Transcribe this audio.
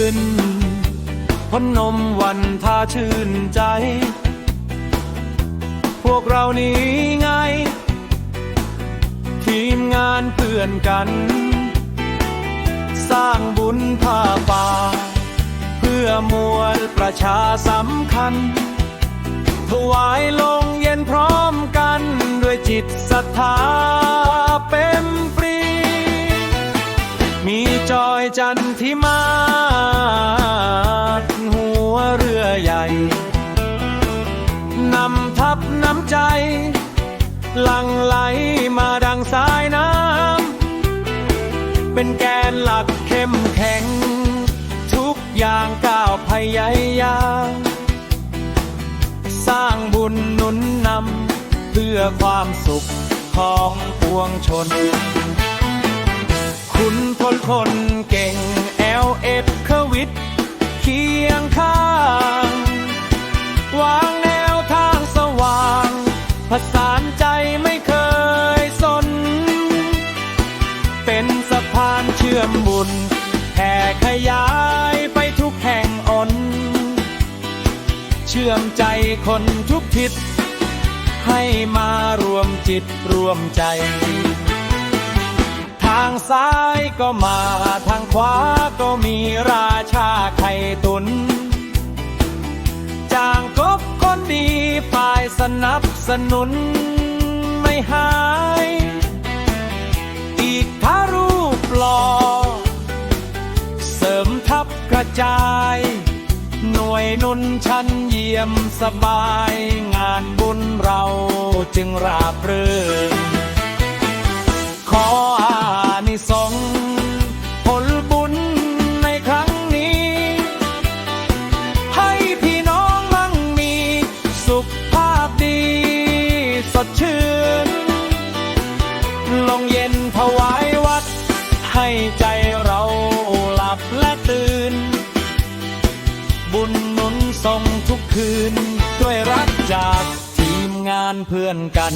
ยกมือขึ้นพนมวันท่าชื่นใจ พวกเรานี้ไง ทีมงานเพื่อนกัน สร้างบุญผ้าป่า เพื่อมวลประชาสัมคัญ ถวายลงเย็นพร้อมกันด้วยจิตศรัทธา ยันทิมาหัวเรือใหญ่ นำทัพน้ำใจ หลังไหลมาดังสายน้ำ เป็นแกนหลักเข้มแข็ง ทุกอย่างก้าวพยายามสร้างบุญหนุนนำ เพื่อความสุขของปวงชน คุณพลคน ลเอ็ดขวิทเคียงข้าง วางแนวทางสว่างผสานใจไม่เคยสน เป็นสะพานเชื่อมบุญแผ่ขยายไปทุกแห่งอน เชื่อมใจคนทุกทิศให้มารวมจิตรวมใจางซ้ายก็มาทางขวาก็มีราชาไข่ตุน จางกบคนดีฝ่ายสนับสนุนไม่หาย อีกทารูปหล่อเสริมทัพกระจาย หน่วยนุนชั้นเยี่ยมสบาย งานบุญเราจึงราบรื่นขอ ลงเย็นถวายวัด ให้ใจเราหลับและตื่น บุญหนุนส่งทุกคืน ด้วยรักจากทีมงานเพื่อนกัน